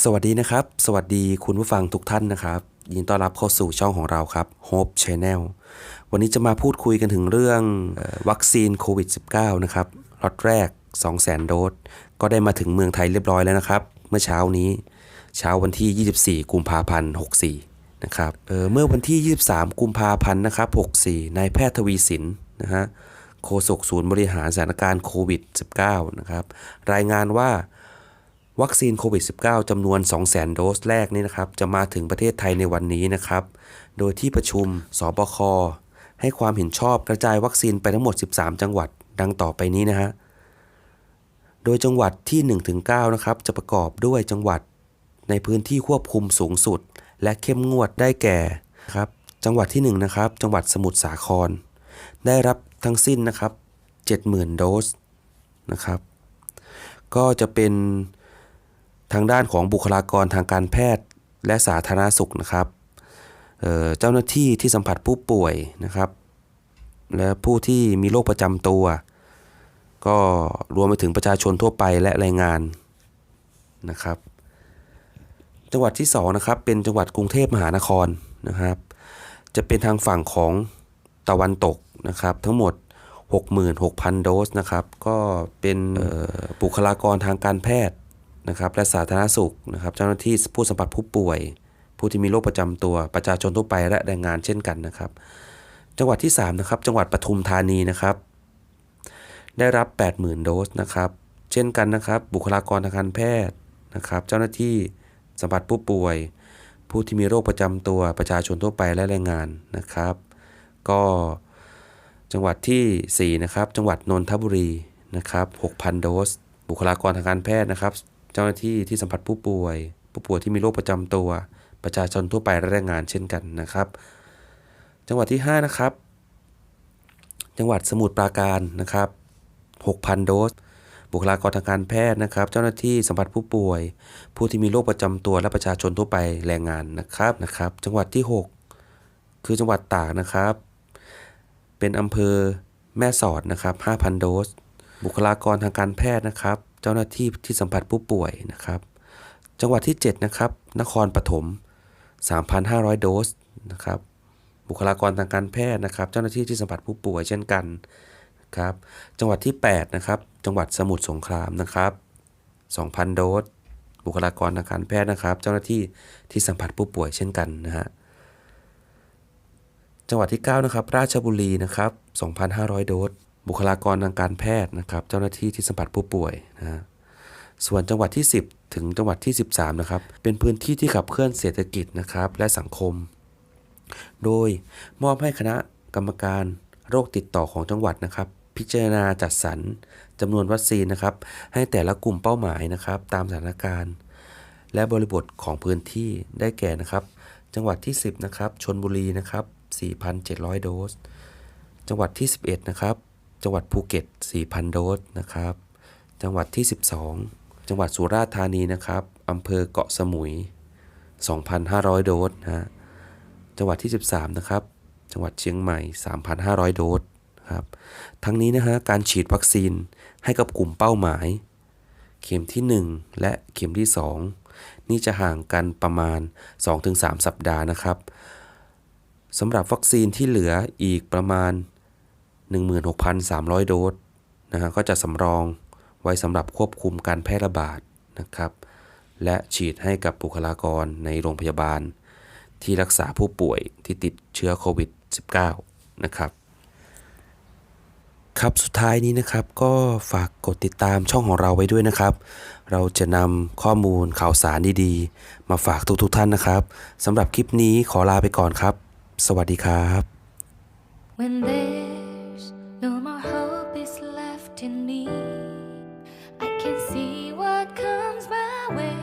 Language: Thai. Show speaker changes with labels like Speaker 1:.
Speaker 1: สวัสดีนะครับ สวัสดีคุณผู้ฟังทุกท่านนะครับ ยินดีต้อนรับเข้าสู่ช่องของเราครับ Hope Channel วันนี้จะมาพูดคุยกันถึงเรื่องวัคซีนโควิด -19 นะครับล็อตแรก 200,000 โดส ก็ได้มาถึงเมืองไทยเรียบร้อยแล้วนะครับ เมื่อเช้านี้ เช้าวันที่ 24 กุมภาพันธ์ 64 นะครับเเมื่อวันที่ 23 กุมภาพันธ์นะครับ 64 นายแพทย์ทวีสินนะฮะโฆษกศูนย์บริหารสถานการณ์โควิด -19 นะครับ รายงานว่า วัคซีนโควิด -19 จำนวน 200,000 โดสแรกนี่นะครับ จะมาถึงประเทศไทยในวันนี้นะครับ โดยที่ประชุมสบค ให้ความเห็นชอบกระจายวัคซีนไปทั้งหมด 13 จังหวัด ดังต่อไปนี้นะฮะ โดยจังหวัดที่ 1-9 นะครับ จะประกอบด้วยจังหวัดในพื้นที่ควบคุมสูงสุด และเข้มงวดได้แก่ครับ จังหวัดที่1นะครับ จังหวัดสมุทรสาคร ได้รับทั้งสิ้นนะครับ 70,000 โดสนะครับ ก็จะเป็น ทางด้านของบุคลากรทางการแพทย์และสาธารณสุขนะครับเเจ้าหน้าที่ที่สัมผัสผู้ป่วยนะครับ และผู้ที่มีโรคประจำตัว ก็รวมไปถึงประชาชนทั่วไปและแรงงานนะครับ จังหวัดที่2นะครับเป็นจังหวัดกรุงเทพมหานครนะครับ จะเป็นทางฝั่งของตะวันตกนะครับ ทั้งหมด 66,000 โดสนะครับ ก็เป็นบุคลากรทางการแพทย์ นะครับและสาธารณสุขนะครับเจ้าหน้าที่ผู้สัมผัสผู้ป่วย ผู้ที่มีโรคประจำตัวประชาชนทั่วไปและแรงงานเช่นกันนะครับ จังหวัดที่ 3 นะครับ จังหวัดปทุมธานีนะครับ ได้รับ 80,000 โดสนะครับ เช่นกันนะครับ บุคลากรทางการแพทย์นะครับ เจ้าหน้าที่สัมผัสผู้ป่วย ผู้ที่มีโรคประจำตัวประชาชนทั่วไปและแรงงานนะครับ ก็จังหวัดทีสี่ 4 นะครับ จังหวัดนนทบุรีนะครับ 6,000 โดส บุคลากรทางการแพทย์นะครับ เจ้าหน้าที่ที่สัมผัสผู้ป่วย ผู้ป่วยที่มีโรคประจำตัว ประชาชนทั่วไปและแรงงานเช่นกันนะครับ จังหวัดที่ 5 นะครับ จังหวัดสมุทรปราการนะครับ 6,000 โดส บุคลากรทางการแพทย์นะครับ เจ้าหน้าที่สัมผัสผู้ป่วย ผู้ที่มีโรคประจำตัวและประชาชนทั่วไปแรงงานนะครับนะครับ จังหวัดที่ 6 คือจังหวัดตากนะครับ เป็นอำเภอแม่สอดนะครับ 5,000 โดส บุคลากรทางการแพทย์นะครับ เจ้าหน้าที่ที่สัมผัสผู้ป่วยนะครับ จังหวัดที่ 7 นะครับ นครปฐม 3,500 โดสนะครับ บุคลากรทางการแพทย์นะครับ เจ้าหน้าที่ที่สัมผัสผู้ป่วยเช่นกันครับ จังหวัดที่ 8 นะครับ จังหวัดสมุทรสงครามนะครับ 2,000 โดส บุคลากรทางการแพทย์นะครับ เจ้าหน้าที่ที่สัมผัสผู้ป่วยเช่นกันนะฮะจังหวัดที่ 9 นะครับ ราชบุรีนะครับ 2,500 โดส บุคลากรทางการแพทย์นะครับ เจ้าหน้าที่ที่สัมผัสผู้ป่วยนะฮะส่วนจังหวัดที่ 10 ถึงจังหวัดที่ 13 นะครับ เป็นพื้นที่ที่ขับเคลื่อนเศรษฐกิจนะครับ และสังคม โดยมอบให้คณะกรรมการโรคติดต่อของจังหวัดนะครับ พิจารณาจัดสรรจำนวนวัคซีนนะครับ ให้แต่ละกลุ่มเป้าหมายนะครับ ตามสถานการณ์ และบริบทของพื้นที่ได้แก่นะครับ จังหวัดที่ 10 นะครับชนบุรีนะครับ 4,700 โดส จังหวัดที่ 11 นะครับ จังหวัดภูเก็ต 4,000 โดสนะครับ จังหวัดที่ 12 จังหวัดสุราษฎร์ธานีนะครับอำเภอเกาะสมุย 2,500 โดสนะฮะจังหวัดที่ 13 นะครับ จังหวัดเชียงใหม่ 3,500 โดสครับทั้งนี้นะฮะการฉีดวัคซีนให้กับกลุ่มเป้าหมาย เข็มที่ 1 และเข็มที่ 2 นี่จะห่างกันประมาณ 2-3 สัปดาห์นะครับสำหรับวัคซีนที่เหลืออีกประมาณ 16,300 โดสนะฮะก็จะสำรองไว้สำหรับควบคุมการแพร่ระบาดนะครับ และฉีดให้กับบุคลากรในโรงพยาบาล ที่รักษาผู้ป่วยที่ติดเชื้อโควิด -19 นะครับ ครับสุดท้ายนี้นะครับก็ฝากกดติดตามช่องของเราไว้ด้วยนะครับ เราจะนำข้อมูลข่าวสารดีๆ มาฝากทุกๆท่านนะครับสำหรับคลิปนี้ขอลาไปก่อนครับ สวัสดีครับ
Speaker 2: When there's No more hope is left in me. I can see what comes my way.